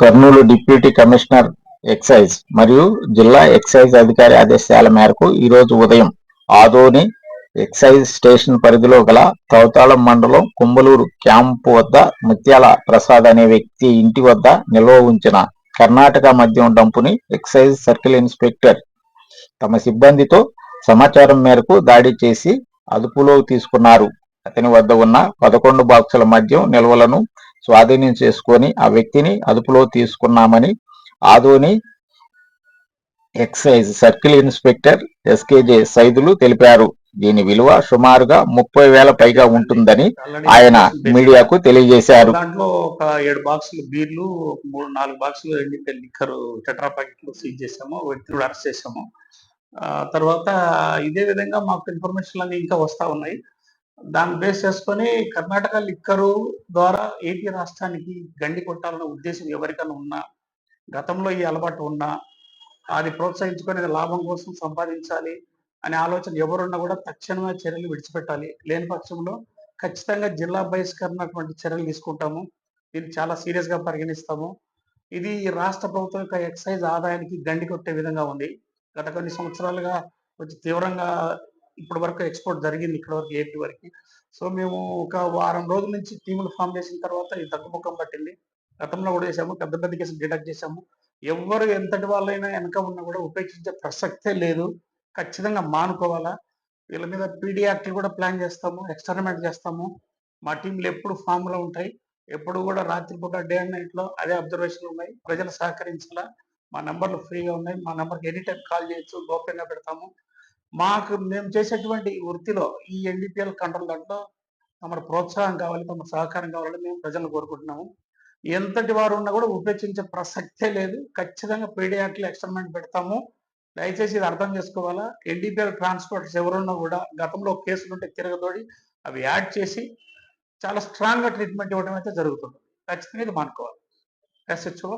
Kurnool deputy commissioner excise మరియు జిల్లా excise అధికారి ఆదేశాల మేరకు ఈరోజు ఉదయం ఆదోని ఎక్సైజ్ స్టేషన్ పరిధిలో గల కౌతాళం మండలం కుంబలూరు క్యాంపు వద్ద ముత్యాల ప్రసాద్ అనే వ్యక్తి ఇంటి వద్ద నిల్వ ఉంచిన కర్ణాటక మద్యం డంపుని ఎక్సైజ్ సర్కిల్ ఇన్స్పెక్టర్ తమ సిబ్బందితో సమాచారం మేరకు దాడి చేసి అదుపులోకి తీసుకున్నారు. అతని వద్ద ఉన్న పదకొండు బాక్సుల మద్యం నిల్వలను స్వాధీనం చేసుకొని ఆ వ్యక్తిని అదుపులో తీసుకున్నామని Adoni excise circle inspector SKJ Saidulu తెలిపారు. దీని విలువ సుమారుగా ముప్పై వేల పైగా ఉంటుందని ఆయన మీడియాకు తెలియజేశారు. దాంట్లో ఒక ఏడు బాక్సులు బీర్లు ఒక మూడు నాలుగు బాక్సులు ఎండిపోయిన లిక్కర్ టెట్రా ప్యాకెట్లు సీజ్ చేసాము వ్యక్తులు అరెస్ట్ చేసాము తర్వాత ఇదే విధంగా మాకు ఇన్ఫర్మేషన్ అన్ని ఇంకా వస్తా ఉన్నాయి. దాన్ని బేస్ చేసుకొని కర్ణాటక లిక్కరు ద్వారా ఏపీ రాష్ట్రానికి గండి కొట్టాలన్న ఉద్దేశం ఎవరికైనా ఉన్నా గతంలో ఈ అలవాటు ఉన్నా అది ప్రోత్సహించుకొని లాభం కోసం సంపాదించాలి అనే ఆలోచన ఎవరున్నా కూడా తక్షణమే చర్యలు విడిచిపెట్టాలి. లేని పక్షంలో ఖచ్చితంగా జిల్లా బహిష్కరణటువంటి చర్యలు తీసుకుంటాము. దీన్ని చాలా సీరియస్గా పరిగణిస్తాము. ఇది రాష్ట్ర ప్రభుత్వం యొక్క ఎక్సైజ్ ఆదాయానికి గండి కొట్టే విధంగా ఉంది. గత కొన్ని సంవత్సరాలుగా కొంచెం తీవ్రంగా ఇప్పటి వరకు ఎక్స్పోర్ట్ జరిగింది ఇక్కడ వరకు ఏపీ వరకు. సో మేము ఒక వారం రోజుల నుంచి టీములు ఫామ్ చేసిన తర్వాత ఇది తగ్గుముఖం పట్టింది. గతంలో కూడా చేసాము పెద్ద పెద్ద కేసులు డిటెక్ట్ చేసాము ఎవరు ఎంతటి వాళ్ళైనా వెనక ఉన్నా కూడా ఉపేక్షించే ప్రసక్తే లేదు. ఖచ్చితంగా మానుకోవాలా? వీళ్ళ మీద పీడియాక్టివ్ కూడా ప్లాన్ చేస్తాము ఎక్స్పెరిమెంట్ చేస్తాము. మా టీంలు ఎప్పుడు ఫామ్లో ఉంటాయి ఎప్పుడు కూడా రాత్రిపూట డే అండ్ నైట్లో అదే అబ్జర్వేషన్ ఉన్నాయి. ప్రజలు సహకరించాలా? మా నంబర్లు ఫ్రీగా ఉన్నాయి. మా నంబర్కి ఎనీ టైం కాల్ చేయొచ్చు గోప్యంగా పెడతాము. మాకు మేము చేసేటువంటి వృత్తిలో ఈ ఎన్డీపీఎల్ కంట్రోల్ దాంట్లో తమ ప్రోత్సాహం కావాలి తమ సహకారం కావాలని మేము ప్రజలను కోరుకుంటున్నాము. ఎంతటి వారు ఉన్నా కూడా ఉపేక్షించే ప్రసక్తే లేదు. ఖచ్చితంగా పీడియాట్లు ఎక్స్పెరిమెంట్ పెడతాము. దయచేసి ఇది అర్థం చేసుకోవాలా? ఎన్డీపీఎల్ ట్రాన్స్పోర్టర్స్ ఎవరున్నా కూడా గతంలో కేసులు ఉంటే తిరగదోడి అవి యాడ్ చేసి చాలా స్ట్రాంగ్గా ట్రీట్మెంట్ ఇవ్వడం అయితే జరుగుతుంది. ఖచ్చితంగా ఇది మానుకోవాలి. ఎస్హెచ్ఓ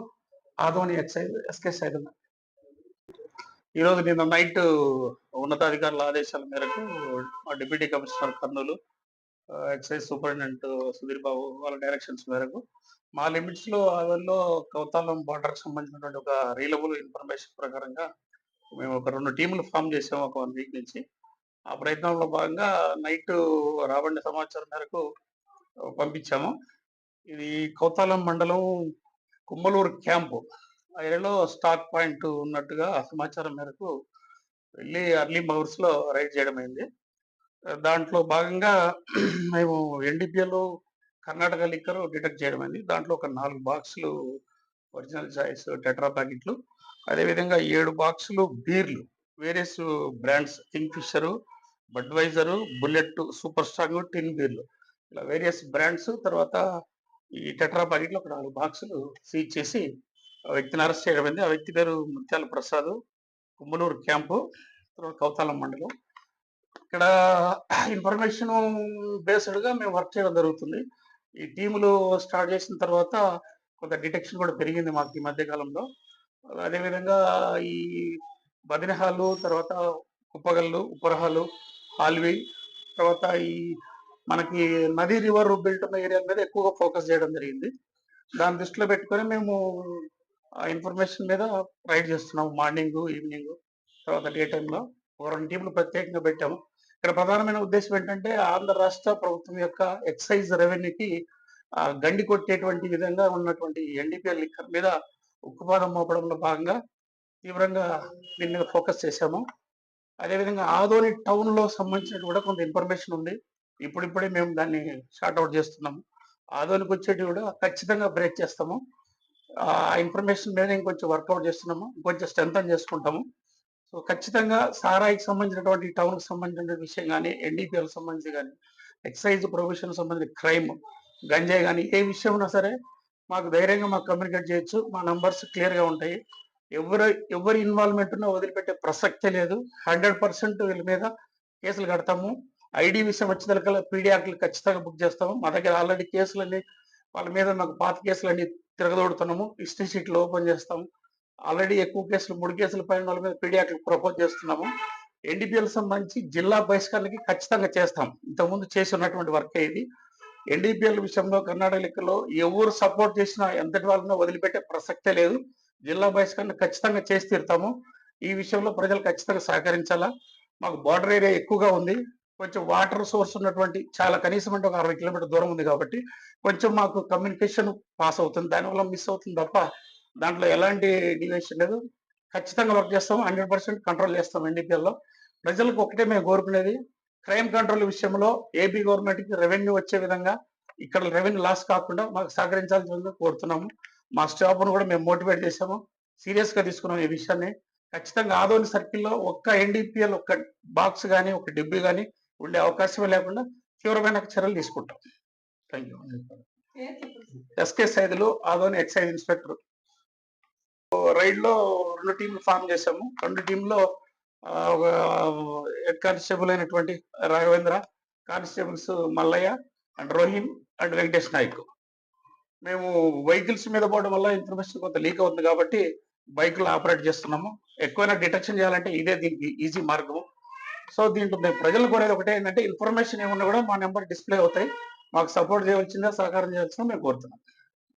ఆదోని ఎక్సైజ్ ఎస్కే సైడ్ ఈరోజు నిన్న నైట్ ఉన్నతాధికారుల ఆదేశాల మేరకు మా deputy commissioner Kurnool excise superintendent Sudhir Babu వాళ్ళ డైరెక్షన్స్ మేరకు మా లిమిట్స్లో అదల్లో కౌతాలం బార్డర్ సంబంధించినటువంటి ఒక రీలబుల్ ఇన్ఫర్మేషన్ ప్రకారంగా మేము ఒక రెండు టీములు ఫామ్ చేసాము ఒక వన్ వీక్ నుంచి. ఆ ప్రయత్నంలో భాగంగా నైట్ రాబడిన సమాచారం మేరకు పంపించాము. ఇది కౌతాలం మండలం కుమ్మలూరు క్యాంపు. ఆ ఏరియాలో స్టాక్ పాయింట్ ఉన్నట్టుగా సమాచారం మేరకు వెళ్ళి అర్లీ మవర్స్లో రైడ్ చేయడం అయింది. దాంట్లో భాగంగా మేము ఎన్డీపీఎల్ కర్ణాటక లిక్కర్ డిటెక్ట్ చేయడం అయింది. దాంట్లో ఒక నాలుగు బాక్సులు ఒరిజినల్ చాయిస్ టెట్రా ప్యాకెట్లు అదేవిధంగా ఏడు బాక్సులు బీర్లు various brands Kingfisher Budweiser bullet super strong tin బీర్లు. ఇలా వేరియస్ బ్రాండ్స్ తర్వాత ఈ టెట్రా ప్యాకెట్లు ఒక నాలుగు బాక్సులు సీజ్ చేసి వ్యక్తిని అరెస్ట్ చేయడం ఆ వ్యక్తి పేరు ముత్యాల ప్రసాద్ కుమ్మలూరు క్యాంపు తర్వాత కౌతాలం మండలం. ఇక్కడ ఇన్ఫర్మేషన్ బేస్డ్గా మేము వర్క్ చేయడం జరుగుతుంది. ఈ టీములు స్టార్ట్ చేసిన తర్వాత కొంత డిటెక్షన్ కూడా పెరిగింది మాకు ఈ మధ్యకాలంలో అదేవిధంగా ఈ బదినహాలు తర్వాత కుప్పగల్లు ఉప్పరహాలు హాల్వి తర్వాత ఈ మనకి నది రివర్ బెల్ట్ ఉన్న ఏరియా మీద ఎక్కువగా ఫోకస్ చేయడం జరిగింది. దాని దృష్టిలో పెట్టుకొని మేము ఇన్ఫర్మేషన్ మీద రైడ్ చేస్తున్నాం మార్నింగ్ ఈవినింగ్ తర్వాత డే టైంలో. ఒక రెండు టీంలు ప్రత్యేకంగా పెట్టాము. ఇక్కడ ప్రధానమైన ఉద్దేశం ఏంటంటే ఆంధ్ర రాష్ట్ర ప్రభుత్వం యొక్క ఎక్సైజ్ రెవెన్యూకి గండి కొట్టేటువంటి విధంగా ఉన్నటువంటి ఎన్డీపీఎల్ లిక్కర్ మీద ఉక్కుపాదం మోపడంలో భాగంగా తీవ్రంగా దీని మీద ఫోకస్ చేశాము. అదేవిధంగా ఆదోని టౌన్లో సంబంధించినట్టు కూడా కొంత ఇన్ఫర్మేషన్ ఉంది. ఇప్పుడిప్పుడే మేము దాన్ని షార్ట్అవుట్ చేస్తున్నాము. ఆదోనికి వచ్చేటి కూడా ఖచ్చితంగా బ్రేక్ చేస్తాము. ఆ ఇన్ఫర్మేషన్ మీద ఇంకొంచెం వర్కౌట్ చేస్తున్నాము ఇంకొంచెం స్ట్రెంగ్ చేసుకుంటాము. సో ఖచ్చితంగా సారాయికి సంబంధించినటువంటి టౌన్కి సంబంధించిన విషయం కానీ ఎన్డీపీఎల్ సంబంధించి కానీ ఎక్సైజ్ ప్రొవిషన్ సంబంధించిన క్రైమ్ గంజాయి కానీ ఏ విషయం ఉన్నా సరే మాకు ధైర్యంగా మాకు కమ్యూనికేట్ చేయొచ్చు. మా నంబర్స్ క్లియర్గా ఉంటాయి. ఎవరు ఎవరి ఇన్వాల్వ్మెంట్ ఉన్నా వదిలిపెట్టే ప్రసక్తే లేదు. హండ్రెడ్ పర్సెంట్ వీళ్ళ మీద కేసులు కడతాము. ఐడి విషయం వచ్చేదాకా పీడియాక్లు ఖచ్చితంగా బుక్ చేస్తాము. మా దగ్గర ఆల్రెడీ కేసులన్నీ వాళ్ళ మీద మాకు పాత కేసులన్నీ తిరగదోడుతున్నాము హిస్టరీ షీట్లు ఓపెన్ చేస్తాము. ఆల్రెడీ ఎక్కువ కేసులు మూడు కేసుల పైన వాళ్ళ మీద పీడియాక్లు ప్రపోజ్ చేస్తున్నాము. ఎన్డీపీఎల్ సంబంధించి జిల్లా బహిష్కరణకి ఖచ్చితంగా చేస్తాం. ఇంతకుముందు చేసి ఉన్నటువంటి వర్క్ ఇది. ఎన్డీపీఎల్ విషయంలో కర్ణాటక లెక్కలో ఎవరు సపోర్ట్ చేసినా ఎంతటి వాళ్ళనో వదిలిపెట్టే ప్రసక్తే లేదు. జిల్లా బహిష్కరణ ఖచ్చితంగా చేసి తీరుతాము. ఈ విషయంలో ప్రజలు ఖచ్చితంగా సహకరించాలా? మాకు బార్డర్ ఏరియా ఎక్కువగా ఉంది. కొంచెం వాటర్ సోర్స్ ఉన్నటువంటి చాలా కనీసం అంటే ఒక అరవై కిలోమీటర్ దూరం ఉంది కాబట్టి కొంచెం మాకు కమ్యూనికేషన్ పాస్ అవుతుంది. దానివల్ల మిస్ అవుతుంది తప్ప దాంట్లో ఎలాంటి డివియేషన్ లేదు. ఖచ్చితంగా వర్క్ చేస్తాం. హండ్రెడ్ పర్సెంట్ కంట్రోల్ చేస్తాం ఎన్డీపీఎల్లో ప్రజలకు ఒకటే మేము కోరుకునేది క్రైమ్ కంట్రోల్ విషయంలో ఏపీ గవర్నమెంట్కి రెవెన్యూ వచ్చే విధంగా ఇక్కడ రెవెన్యూ లాస్ కాకుండా మాకు సహకరించాల్సిందిగా కోరుతున్నాము. మా స్టాఫ్ను కూడా మేము మోటివేట్ చేసాము సీరియస్గా తీసుకున్నాం ఈ విషయాన్ని. ఖచ్చితంగా ఆదోని సర్కిల్లో ఒక్క ఎన్డీపీఎల్ ఒక్క బాక్స్ కానీ ఒక డిబ్బి కానీ ఉండే అవకాశమే లేకుండా తీవ్రమైన చర్యలు తీసుకుంటాం. Thank you SK Saidulu Adoni excise inspector రైడ్లో రెండు టీంలు ఫామ్ చేశాము. రెండు టీంలో ఒక హెడ్ కానిస్టేబుల్ అయినటువంటి Raghavendra constables Mallaiah and Rohin and Venkatesh Nayak. మేము వెహికల్స్ మీద పోవడం వల్ల ఇన్ఫర్మేషన్ కొంత లీక్ అవుతుంది కాబట్టి బైకులు ఆపరేట్ చేస్తున్నాము. ఎక్కువైనా డిటెక్షన్ చేయాలంటే ఇదే దీనికి ఈజీ మార్గము. సో దీంట్లో ప్రజలు కోరేది ఒకటే ఏంటంటే ఇన్ఫర్మేషన్ ఏమన్నా కూడా మా నెంబర్ డిస్ప్లే అవుతాయి. మాకు సపోర్ట్ చేయవలసిందే సహకారం చేయాల్సిందే మేము కోరుతున్నాం.